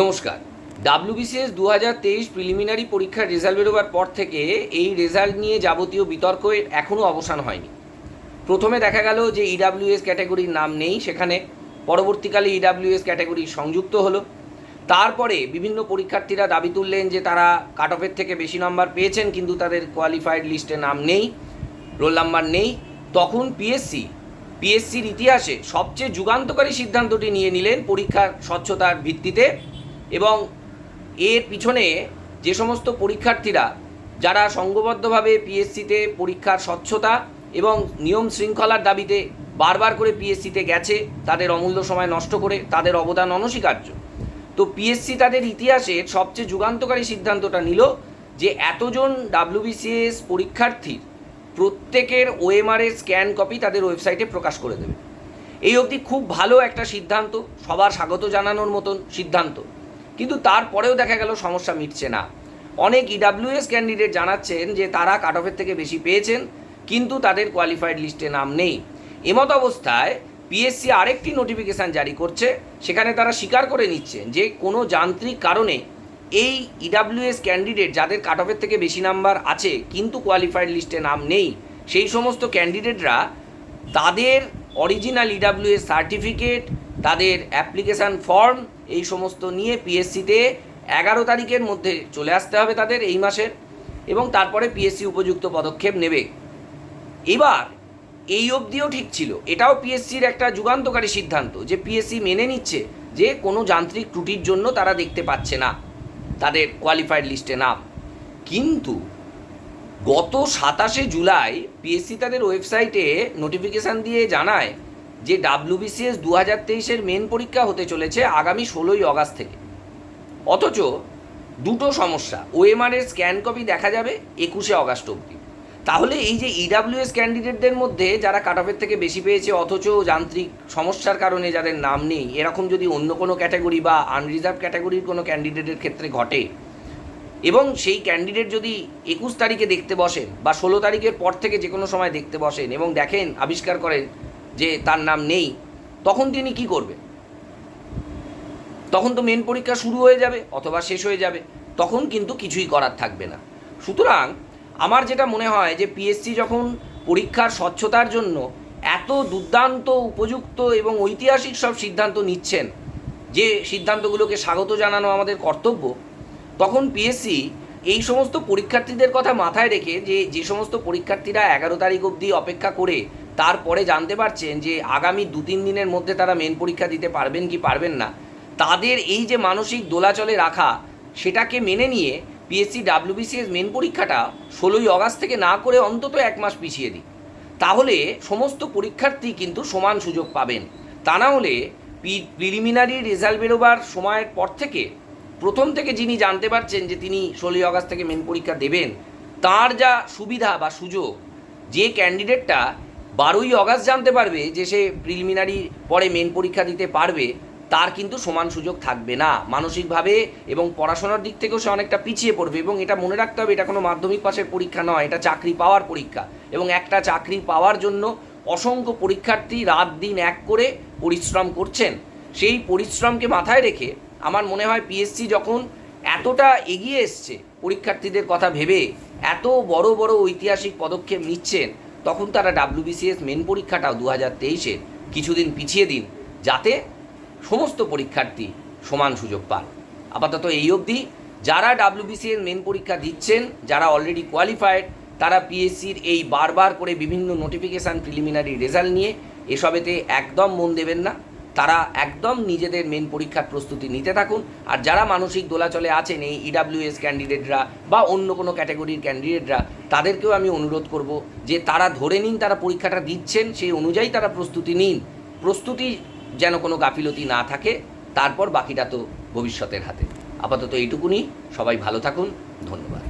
নমস্কার। ডাব্লিউবিসিএস দু হাজার তেইশ প্রিলিমিনারি পরীক্ষার রেজাল্ট বেরোবার পর থেকে এই রেজাল্ট নিয়ে যাবতীয় বিতর্কের এখনও অবসান হয়নি। প্রথমে দেখা গেল যে ইডাব্লিউএস ক্যাটাগরির নাম নেই, সেখানে পরবর্তীকালে ইডাব্লিউএস ক্যাটাগরি সংযুক্ত হলো। তারপরে বিভিন্ন পরীক্ষার্থীরা দাবি তুললেন যে তারা কাট অফের থেকে বেশি নম্বর পেয়েছেন, কিন্তু তাদের কোয়ালিফাইড লিস্টে নাম নেই রোল নাম্বার নেই। তখন পিএসসি পিএসসির ইতিহাসে সবচেয়ে যুগান্তকারী সিদ্ধান্তটি নিয়ে নিলেন পরীক্ষার স্বচ্ছতার ভিত্তিতে। এবং এর পিছনে যে সমস্ত পরীক্ষার্থীরা, যারা সংঘবদ্ধভাবে পিএসসিতে পরীক্ষার স্বচ্ছতা এবং নিয়ম শৃঙ্খলার দাবিতে বারবার করে পিএসসিতে গেছে, তাদের অমূল্য সময় নষ্ট করে তাদের অবদান অনস্বীকার্য। তো পিএসসি তাদের ইতিহাসের সবচেয়ে যুগান্তকারী সিদ্ধান্তটা নিল যে এতজন ডাব্লিউবিসিএস পরীক্ষার্থীর প্রত্যেকের ওএমআরের স্ক্যান কপি তাদের ওয়েবসাইটে প্রকাশ করে দেবে। এই অবধি খুব ভালো একটা সিদ্ধান্ত, সবার স্বাগত জানানোর মতন সিদ্ধান্ত। কিন্তু তারপরেও দেখা গেল সমস্যা মিটছে না। অনেক ইডাব্লিউএস ক্যান্ডিডেট জানাচ্ছেন যে তারা কাট অফের থেকে বেশি পেয়েছেন, কিন্তু তাদের কোয়ালিফাইড লিস্টে নাম নেই। এমত অবস্থায় পিএসসি আরেকটি নোটিফিকেশান জারি করছে, সেখানে তারা স্বীকার করে নিচ্ছেন যে কোনো যান্ত্রিক কারণে এই ইডাব্লিউএস ক্যান্ডিডেট যাদের কাট অফের থেকে বেশি নাম্বার আছে, কিন্তু কোয়ালিফাইড লিস্টে নাম নেই, সেই সমস্ত ক্যান্ডিডেটরা তাদের অরিজিনাল ইডাব্লিউএস সার্টিফিকেট তাদের অ্যাপ্লিকেশান ফর্ম এই সমস্ত নিয়ে পিএসসিতে এগারো তারিখের মধ্যে চলে আসতে হবে তাদের এই মাসের এবং তারপরে পিএসসি উপযুক্ত পদক্ষেপ নেবে। এবার এই অবধিও ঠিক ছিল। এটাও পিএসসির একটা যুগান্তকারী সিদ্ধান্ত যে পিএসসি মেনে নিচ্ছে যে কোনো যান্ত্রিক ত্রুটির জন্য তারা দেখতে পাচ্ছে না তাদের কোয়ালিফাইড লিস্টে নাম। কিন্তু গত সাতাশে জুলাই পিএসসি তাদের ওয়েবসাইটে নোটিফিকেশান দিয়ে জানায় যে ডাব্লিউবিসিএস দু হাজার তেইশের মেন পরীক্ষা হতে চলেছে আগামী ষোলোই আগস্ট থেকে। অথচ দুটো সমস্যা ওএমআর এর স্ক্যান কপি দেখা যাবে একুশে আগস্ট অবধি। তাহলে এই যে ইডাব্লিউএস ক্যান্ডিডেটদের মধ্যে যারা কাট অফের থেকে বেশি পেয়েছে, অথচ যান্ত্রিক সমস্যার কারণে যাদের নাম নেই, এরকম যদি অন্য কোনো ক্যাটাগরি বা আনরিজার্ভ ক্যাটাগরির কোনো ক্যান্ডিডেটের ক্ষেত্রে ঘটে, এবং সেই ক্যান্ডিডেট যদি একুশ তারিখে দেখতে বসেন বা ষোলো তারিখের পর থেকে যে কোনো সময় দেখতে বসেন এবং দেখেন, আবিষ্কার করেন যে তার নাম নেই, তখন তিনি কি করবেন তখন তো মেন পরীক্ষা শুরু হয়ে যাবে অথবা শেষ হয়ে যাবে, তখন কিন্তু কিছুই করার থাকবে না। সুতরাং আমার যেটা মনে হয় যে পিএসসি যখন পরীক্ষার স্বচ্ছতার জন্য এত দুর্দান্ত, উপযুক্ত এবং ঐতিহাসিক সব সিদ্ধান্ত নিচ্ছেন, যে সিদ্ধান্তগুলোকে স্বাগত জানানো আমাদের কর্তব্য, তখন পিএসসি এই সমস্ত পরীক্ষার্থীদের কথা মাথায় রেখে যে যে সমস্ত পরীক্ষার্থীরা এগারো তারিখ অবধি অপেক্ষা করে তারপরে জানতে পারছেন যে আগামী দু তিন দিনের মধ্যে তারা মেন পরীক্ষা দিতে পারবেন কি পারবেন না। তাদের এই যে মানসিক দোলাচলে রাখা, সেটাকে মেনে নিয়ে পিএসসি ডাব্লিউবিসিএস মেন পরীক্ষাটা ষোলোই আগস্ট থেকে না করে অন্তত এক মাস পিছিয়ে দিক। তাহলে সমস্ত পরীক্ষার্থী কিন্তু সমান সুযোগ পাবেন। তা না হলে প্রিলিমিনারি রেজাল্ট বেরোবার সময়ের পর থেকে প্রথম থেকে যিনি জানতে পারছেন যে তিনি ষোলোই আগস্ট থেকে মেন পরীক্ষা দেবেন, তার যা সুবিধা বা সুযোগ, যে ক্যান্ডিডেটটা বারোই আগস্ট জানতে পারবে যে সে প্রিলিমিনারি পরে মেন পরীক্ষা দিতে পারবে, তার কিন্তু সমান সুযোগ থাকবে না। মানসিকভাবে এবং পড়াশোনার দিক থেকেও সে অনেকটা পিছিয়ে পড়বে এবং এটা মনে রাখতে হবে, এটা কোনো মাধ্যমিক পাশের পরীক্ষা নয়, এটা চাকরি পাওয়ার পরীক্ষা। এবং একটা চাকরি পাওয়ার জন্য অসংখ্য পরীক্ষার্থী রাত দিন এক করে পরিশ্রম করছেন। সেই পরিশ্রমকে মাথায় রেখে আমার মনে হয় পিএসসি যখন এতটা এগিয়ে এসছে পরীক্ষার্থীদের কথা ভেবে, এত বড় বড় ঐতিহাসিক পদক্ষেপ নিচ্ছেন তখন তারা ডাব্লিউবিসিএস মেন পরীক্ষাটাও দু হাজার তেইশে কিছুদিন পিছিয়ে দিন, যাতে সমস্ত পরীক্ষার্থী সমান সুযোগ পান। আপাতত এই অবধি যারা ডাব্লিউবিসিএস মেন পরীক্ষা দিচ্ছেন, যারা অলরেডি কোয়ালিফাইড তারা পিএসসির এই বারবার করে বিভিন্ন নোটিফিকেশান প্রিলিমিনারি রেজাল্ট নিয়ে এসবেতে একদম মন দেবেন না। তারা একদম নিজেদের মেন পরীক্ষার প্রস্তুতি নিতে থাকুন। আর যারা মানসিক দোলাচলে আছেন, এই ইডাব্লিউএস ক্যান্ডিডেটরা বা অন্য কোনো ক্যাটাগরির ক্যান্ডিডেটরা তাদেরকেও আমি অনুরোধ করব যে তারা ধরে নিন, তারা পরীক্ষাটা দিচ্ছেন, সেই অনুযায়ী তারা প্রস্তুতি নিন। প্রস্তুতি যেন কোনো গাফিলতি না থাকে, তারপর বাকিটা তো ভবিষ্যতের হাতে। আপাতত এইটুকুনি। সবাই ভালো থাকুন। ধন্যবাদ।